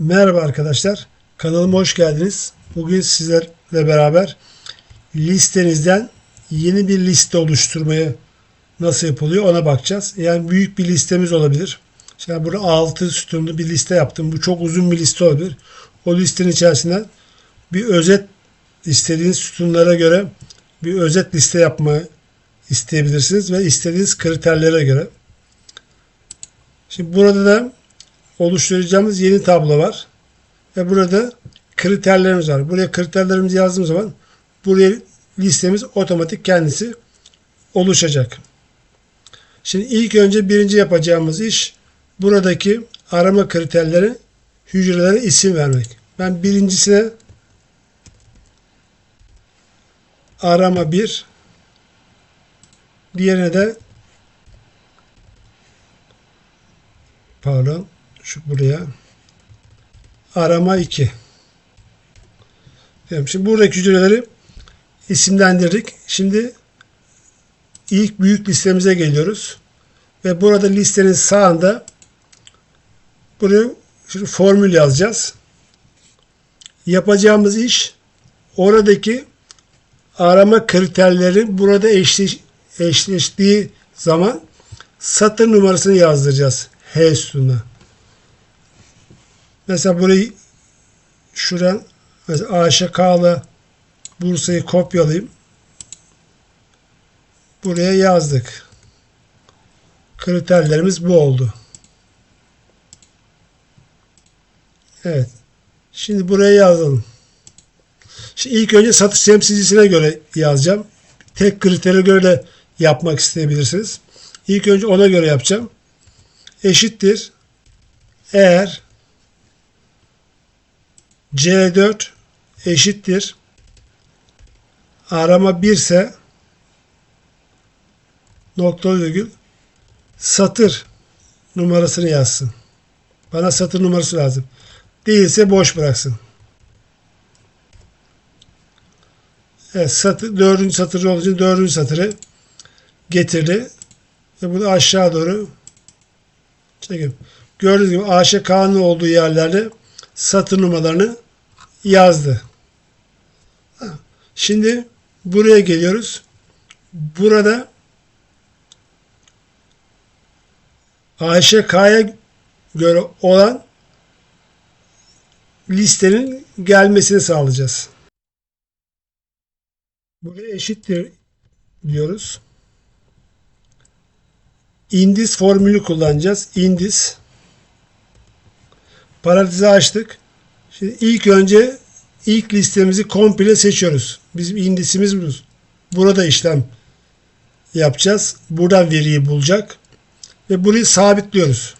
Merhaba arkadaşlar. Kanalıma hoş geldiniz. Bugün sizlerle beraber listenizden yeni bir liste oluşturmaya nasıl yapılıyor ona bakacağız. Yani büyük bir listemiz olabilir. Şimdi burada 6 sütunlu bir liste yaptım. Bu çok uzun bir liste olabilir. O listenin içerisinden bir özet istediğiniz sütunlara göre bir özet liste yapmayı isteyebilirsiniz ve istediğiniz kriterlere göre. Şimdi burada da oluşturacağımız yeni tablo var. Ve burada kriterlerimiz var. Buraya kriterlerimizi yazdığımız zaman buraya listemiz otomatik kendisi oluşacak. Şimdi ilk önce birinci yapacağımız iş buradaki arama kriterleri hücrelere isim vermek. Ben birincisine arama 1 diğerine de pardon şu buraya arama 2 diyorum. Şimdi buradaki hücreleri isimlendirdik. Şimdi ilk büyük listemize geliyoruz. Ve burada listenin sağında buraya şimdi formül yazacağız. Yapacağımız iş oradaki arama kriterleri burada eşleş, eşleştiği zaman satır numarasını yazdıracağız. H sütununa. Mesela burayı şuradan mesela AŞK'lı Bursa'yı kopyalayayım. Buraya yazdık. Kriterlerimiz bu oldu. Evet. Şimdi buraya yazalım. Şimdi ilk önce satış temsilcisine göre yazacağım. Tek kritere göre de yapmak isteyebilirsiniz. İlk önce ona göre yapacağım. Eşittir. Eğer C4 eşittir. Arama 1 ise nokta virgül satır numarasını yazsın. Bana satır numarası lazım. Değilse boş bıraksın. Evet, satır, dördüncü satır olduğu için dördüncü satırı getirdi. Ve bunu aşağı doğru çekim. Gördüğünüz gibi AŞK'nın olduğu yerlerde satır numaralarını yazdı. Şimdi buraya geliyoruz. Burada AŞK'ya göre olan listenin gelmesini sağlayacağız. Buraya eşittir diyoruz. Indis formülü kullanacağız. Indis parantezi açtık. Şimdi ilk önce ilk listemizi komple seçiyoruz. Bizim indisimiz bu. Burada işlem yapacağız. Buradan veriyi bulacak. Ve burayı sabitliyoruz.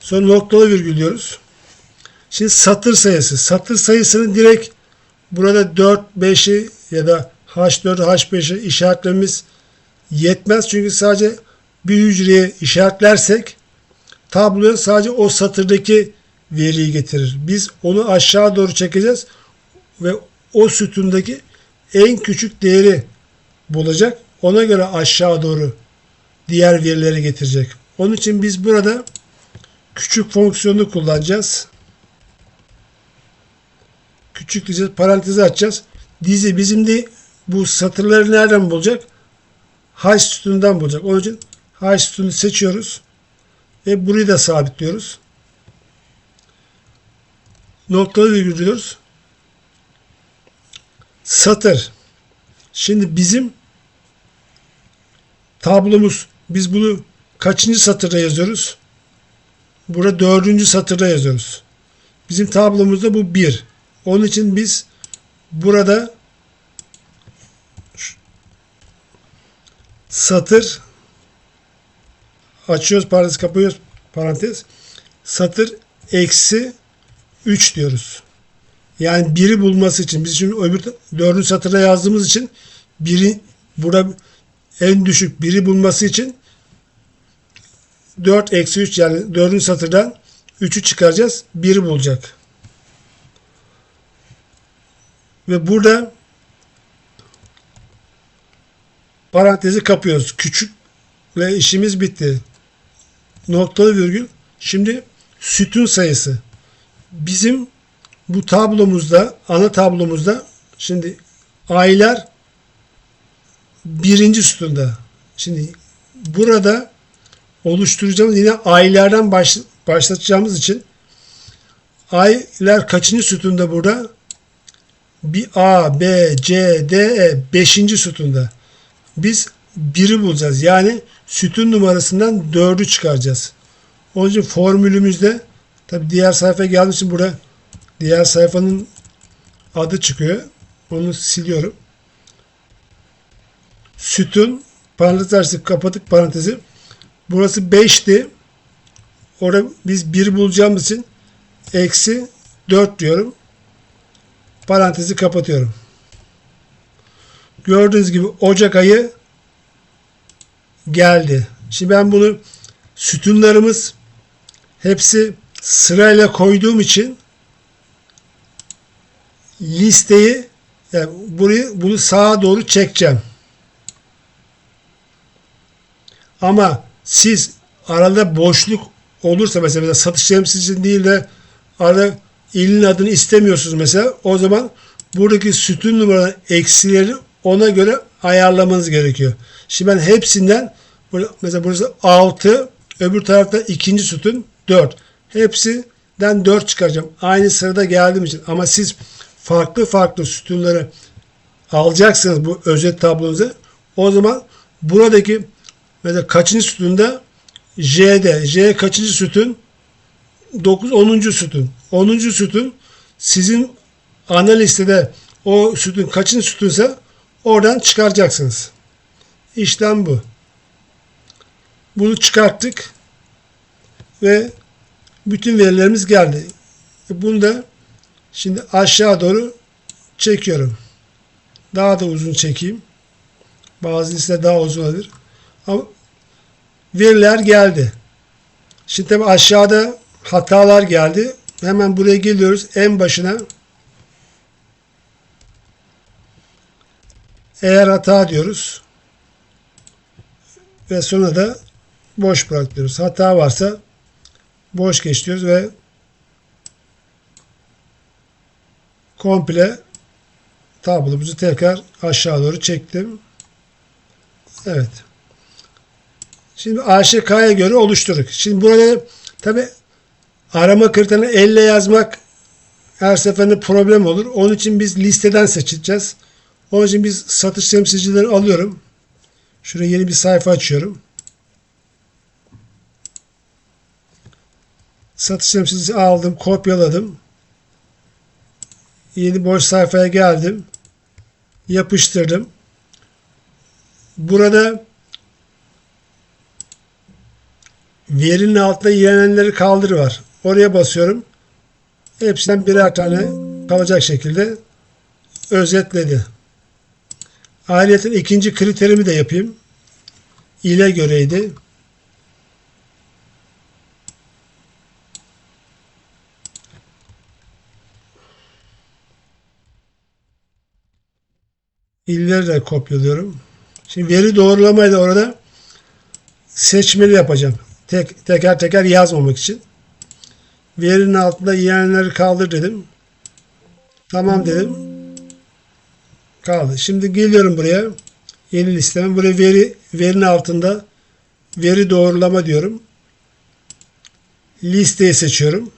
Sonra noktalı virgül diyoruz. Şimdi satır sayısı. Satır sayısını direkt burada 4, 5'i ya da H4, H5'i işaretlememiz yetmez. Çünkü sadece bir hücreye işaretlersek tabloya sadece o satırdaki veriyi getirir. Biz onu aşağı doğru çekeceğiz ve o sütundaki en küçük değeri bulacak. Ona göre aşağı doğru diğer verileri getirecek. Onun için biz burada küçük fonksiyonu kullanacağız. Küçük diyeceğiz. Parantezi açacağız. Dizi bizim de bu satırları nereden bulacak? H sütunundan bulacak. Onun için H sütununu seçiyoruz. Ve burayı da sabitliyoruz. Noktalı virgül. Satır. Şimdi bizim tablomuz biz bunu kaçıncı satırda yazıyoruz? Burada dördüncü satırda yazıyoruz. Bizim tablomuzda bu bir. Onun için biz burada satır açıyoruz parantez kapıyoruz parantez satır eksi 3 diyoruz. Yani biri bulması için biz şimdi öbür dördüncü satırda yazdığımız için biri burada en düşük biri bulması için 4 eksi 3 yani dördüncü satırdan 3'ü çıkaracağız. Biri bulacak. Ve burada parantezi kapıyoruz. Küçük ve işimiz bitti. Noktalı virgül. Şimdi sütun sayısı. Bizim bu tablomuzda, ana tablomuzda şimdi aylar birinci sütunda. Şimdi burada oluşturacağımız yine aylardan baş, başlatacağımız için aylar kaçıncı sütunda burada? Bir A, B, C, D, E. Beşinci sütunda. Biz biri bulacağız. Yani sütun numarasından dördü çıkaracağız. Onun için formülümüzde tabi diğer sayfaya geldiğim için burada diğer sayfanın adı çıkıyor. Onu siliyorum. Sütun parantez açtık kapatık parantezi. Burası 5'ti. Orada biz 1 bulacağımız için eksi 4 diyorum. Parantezi kapatıyorum. Gördüğünüz gibi Ocak ayı geldi. Şimdi ben bunu sütunlarımız hepsi sırayla koyduğum için listeyi yani burayı bunu sağa doğru çekeceğim. Ama siz arada boşluk olursa mesela, mesela satış temsilcisi değil de arada ilin adını istemiyorsunuz mesela o zaman buradaki sütun numaralı eksileri ona göre ayarlamanız gerekiyor. Şimdi ben hepsinden mesela burası 6 öbür tarafta ikinci sütun 4. Hepsinden 4 çıkaracağım. Aynı sırada geldiğim için. Ama siz farklı farklı sütunları alacaksınız bu özet tablonuza. O zaman buradaki mesela kaçıncı sütunda J'de. J kaçıncı sütun? 9 10. sütun. 10. sütun sizin ana listede o sütun kaçıncı sütunsa oradan çıkaracaksınız. İşlem bu. Bunu çıkarttık ve bütün verilerimiz geldi. Bunu da şimdi aşağı doğru çekiyorum. Daha da uzun çekeyim. Bazı listeler daha uzun olabilir. Ama veriler geldi. Şimdi tabi aşağıda hatalar geldi. Hemen buraya geliyoruz. En başına eğer hata diyoruz ve sonra da boş bırak diyoruz. Hata varsa boş geç diyoruz ve komple tablomuzu tekrar aşağı doğru çektim. Evet. Şimdi AŞK'ya göre oluşturduk. Şimdi burada tabi arama kriterini elle yazmak her seferinde problem olur. Onun için biz listeden seçeceğiz. Onun için biz satış temsilcileri alıyorum. Şuraya yeni bir sayfa açıyorum. Satış temsilcisi aldım, kopyaladım. Yeni boş sayfaya geldim. Yapıştırdım. Burada verinin altında yenenleri kaldır var. Oraya basıyorum. Hepsinden birer tane kalacak şekilde özetledi. Ayrıca ikinci kriterimi de yapayım. İle göreydi. İlleri de kopyalıyorum. Şimdi veri doğrulamayı da orada seçmeli yapacağım. Tek, teker teker yazmamak için. Verinin altında yeğenleri kaldır dedim. Tamam dedim. Kaldı. Şimdi geliyorum buraya. Yeni listeme. Buraya veri verinin altında veri doğrulama diyorum. Listeyi seçiyorum.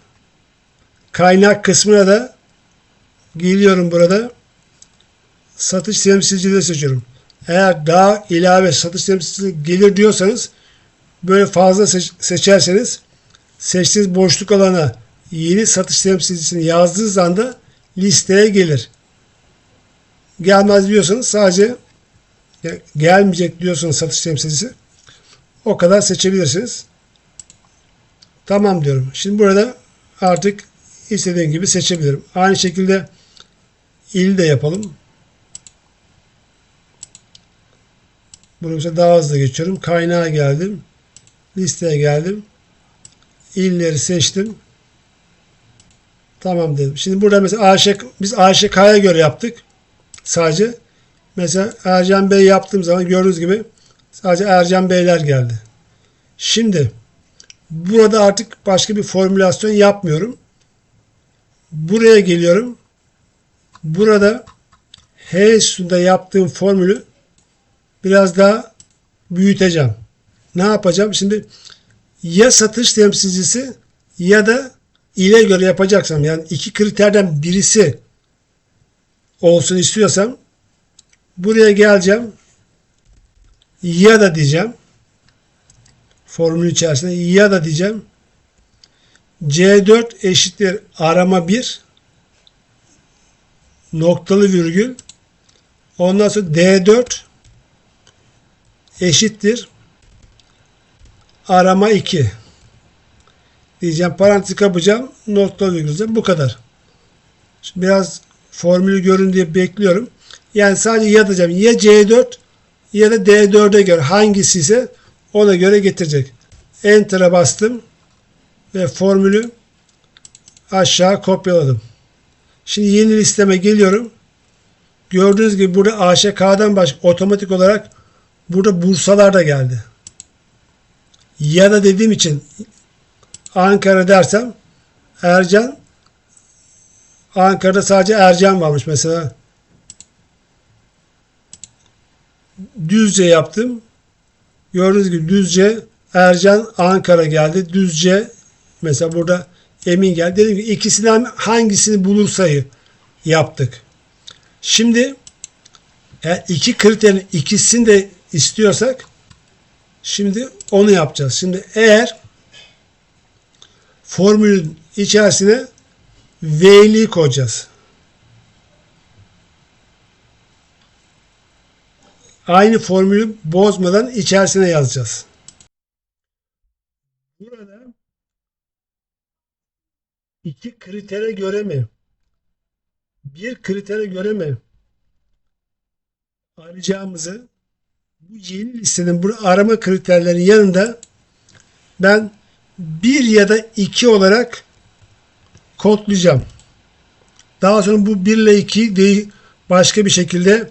Kaynak kısmına da geliyorum burada. Satış temsilcileri seçiyorum. Eğer daha ilave satış temsilcisi gelir diyorsanız böyle fazla seç- seçerseniz seçtiğiniz boşluk alana yeni satış temsilcisini yazdığınız anda listeye gelir. Gelmez diyorsanız sadece gelmeyecek diyorsanız satış temsilcisi o kadar seçebilirsiniz. Tamam diyorum. Şimdi burada artık istediğim gibi seçebilirim. Aynı şekilde il de yapalım. Bunu mesela daha hızlı geçiyorum. Kaynağa geldim. Listeye geldim. İlleri seçtim. Tamam dedim. Şimdi burada mesela AŞK, biz AŞK'ya göre yaptık. Sadece mesela Ercan Bey yaptığım zaman gördüğünüz gibi sadece Ercan Beyler geldi. Şimdi Burada artık başka bir formülasyon yapmıyorum. Buraya geliyorum. Burada H üstünde yaptığım formülü biraz daha büyüteceğim. Ne yapacağım? Şimdi ya satış temsilcisi ya da ile göre yapacaksam yani iki kriterden birisi olsun istiyorsam buraya geleceğim ya da diyeceğim formül içerisinde ya da diyeceğim C4 eşittir arama 1 noktalı virgül ondan sonra D4 eşittir arama 2 diyeceğim parantez kapacağım noktalı virgül bu kadar. Şimdi biraz formülü görün diye bekliyorum. Yani sadece ya ya C4 ya da D4'e göre hangisi ise ona göre getirecek. Enter'a bastım ve formülü aşağı kopyaladım. Şimdi yeni listeme geliyorum. Gördüğünüz gibi burada AŞK'dan başka otomatik olarak burada Bursalar da geldi. Ya da dediğim için Ankara dersem Ercan Ankara'da sadece Ercan varmış mesela. Düzce yaptım. Gördüğünüz gibi Düzce Ercan Ankara geldi. Düzce mesela burada Emin geldi. Dedim ki ikisinden hangisini bulursayı yaptık. Şimdi eğer iki kriterin ikisini de istiyorsak şimdi onu yapacağız. Şimdi eğer formülün içerisine V'liği koyacağız. Aynı formülü bozmadan içerisine yazacağız. Burada iki kritere göre mi? Bir kritere göre mi? Arayacağımızı bu yeni listenin bu arama kriterlerinin yanında ben bir ya da iki olarak kodlayacağım. Daha sonra bu 1 ile 2 değil başka bir şekilde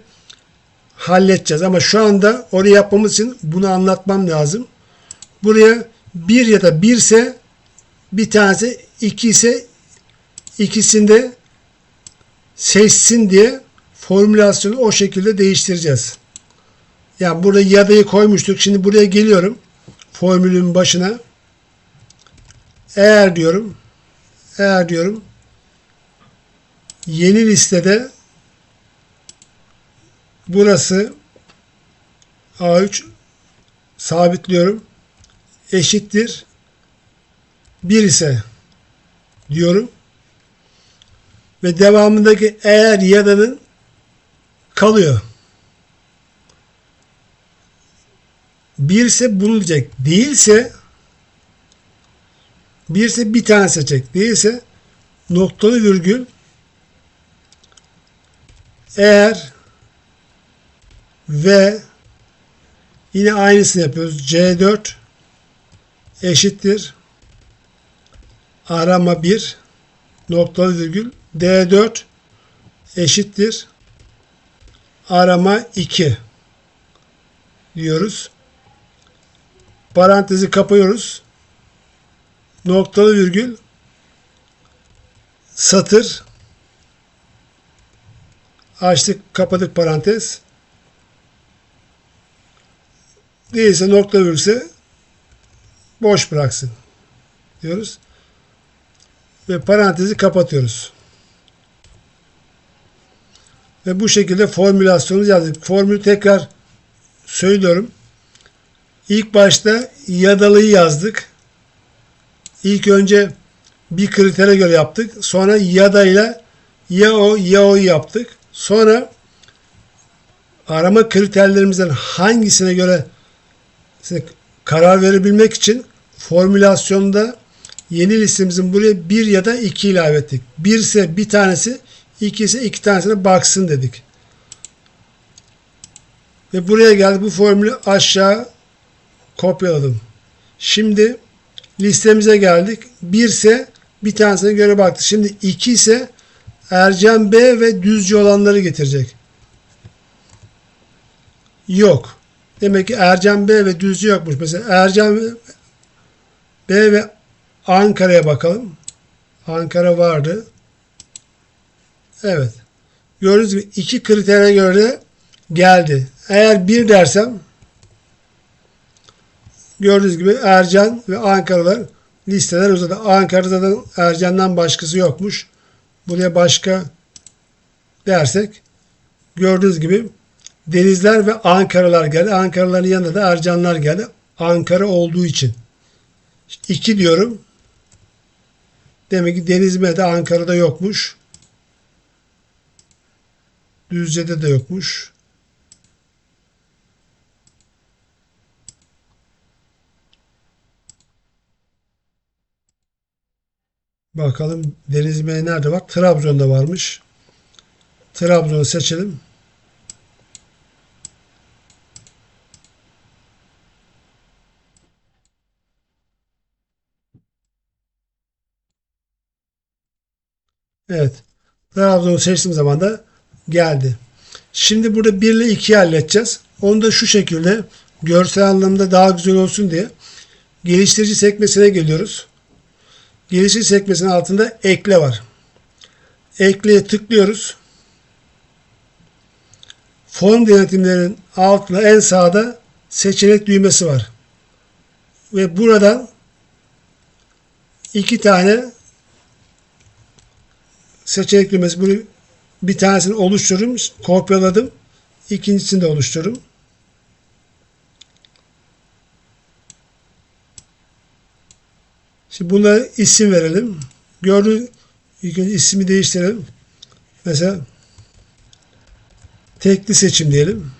halledeceğiz. Ama şu anda orayı yapmamız için bunu anlatmam lazım. Buraya 1 ya da 1 ise bir tanesi 2 ise ikisinde seçsin diye formülasyonu o şekilde değiştireceğiz. Yani burada yadayı koymuştuk. Şimdi buraya geliyorum. Formülün başına. Eğer diyorum eğer diyorum yeni listede burası A3 sabitliyorum eşittir 1 ise diyorum ve devamındaki eğer yadanın kalıyor. Bir ise bunu diyecek. Değilse birse bir tane seçecek. Değilse noktalı virgül eğer ve yine aynısını yapıyoruz. C4 eşittir arama 1 noktalı virgül D4 eşittir arama 2 diyoruz. Parantezi kapıyoruz. Noktalı virgül satır açtık kapadık parantez değilse nokta virgülse boş bıraksın diyoruz ve parantezi kapatıyoruz. Ve bu şekilde formülasyonu yazdık. Formülü tekrar söylüyorum. İlk başta yadalıyı yazdık. İlk önce bir kritere göre yaptık. Sonra yadayla ya o ya o yaptık. Sonra arama kriterlerimizden hangisine göre karar verebilmek için formülasyonda yeni listemizin buraya bir ya da iki ilave ettik. Bir ise bir tanesi, iki ise iki tanesine baksın dedik. Ve buraya geldik. Bu formülü aşağı kopyaladım. Şimdi listemize geldik. Bir ise bir tanesine göre baktık. Şimdi iki ise Ercan B ve düzce olanları getirecek. Yok. Demek ki Ercan B ve düzce yokmuş. Mesela Ercan B ve Ankara'ya bakalım. Ankara vardı. Evet. Gördüğünüz gibi iki kritere göre geldi. Eğer bir dersem gördüğünüz gibi Ercan ve Ankaralar listeler uzadı. Ankara'da da Ercan'dan başkası yokmuş. Buraya başka dersek gördüğünüz gibi Denizler ve Ankaralar geldi. Ankaraların yanında da Ercanlar geldi. Ankara olduğu için. 2 diyorum. Demek ki Denizli'de de Ankara'da yokmuş. Düzce'de de yokmuş. Bakalım Denizli'de nerede var? Trabzon'da varmış. Trabzon'u seçelim. Evet. Trabzon'u seçtiğim zaman da geldi. Şimdi burada 1 ile 2'yi halledeceğiz. Onu da şu şekilde görsel anlamda daha güzel olsun diye geliştirici sekmesine geliyoruz. Geliştirici sekmesinin altında ekle var. Ekleye tıklıyoruz. Form denetimlerinin altında en sağda seçenek düğmesi var. Ve buradan iki tane seçenek düğmesi. Bunu bir tanesini oluştururum, kopyaladım. İkincisini de oluştururum. Şimdi buna isim verelim. Gördüğünüz ilk önce ismi değiştirelim. Mesela tekli seçim diyelim.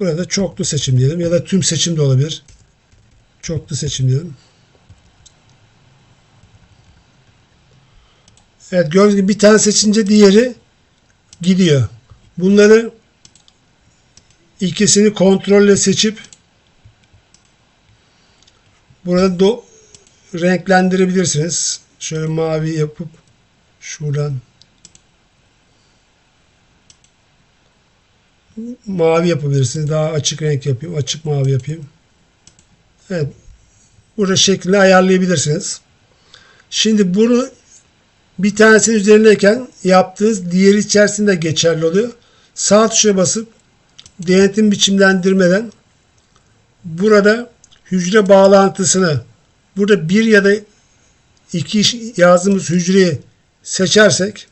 Burada çoklu seçim diyelim ya da tüm seçim de olabilir. Çoklu seçim diyelim. Evet gördüğünüz gibi bir tane seçince diğeri gidiyor. Bunları ikisini kontrolle seçip burada do renklendirebilirsiniz. Şöyle mavi yapıp şuradan mavi yapabilirsiniz. Daha açık renk yapayım. Açık mavi yapayım. Evet. Burada şeklini ayarlayabilirsiniz. Şimdi bunu bir tanesinin üzerindeyken yaptığınız diğeri içerisinde geçerli oluyor. Sağ tuşa basıp denetim biçimlendirmeden burada hücre bağlantısını burada bir ya da iki yazdığımız hücreyi seçersek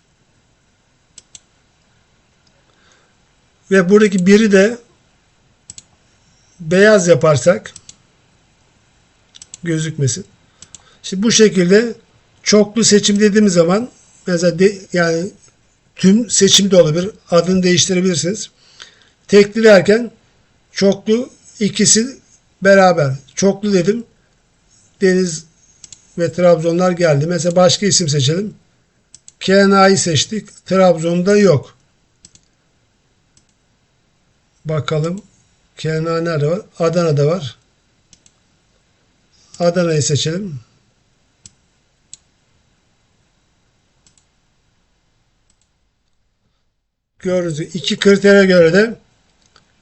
ve buradaki biri de beyaz yaparsak gözükmesin. Şimdi bu şekilde çoklu seçim dediğimiz zaman mesela de, yani tüm seçim de olabilir. Adını değiştirebilirsiniz. Tekli derken çoklu ikisi beraber. Çoklu dedim. Deniz ve Trabzonlar geldi. Mesela başka isim seçelim. KNA'yı seçtik. Trabzon'da yok. Bakalım. KNA nerede var? Adana'da var. Adana'yı seçelim. Gördüğünüz iki kritere göre de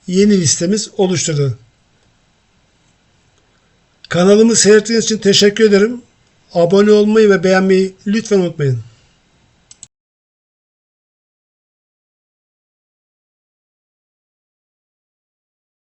yeni listemiz oluşturdu. Kanalımı seyrettiğiniz için teşekkür ederim. Abone olmayı ve beğenmeyi lütfen unutmayın.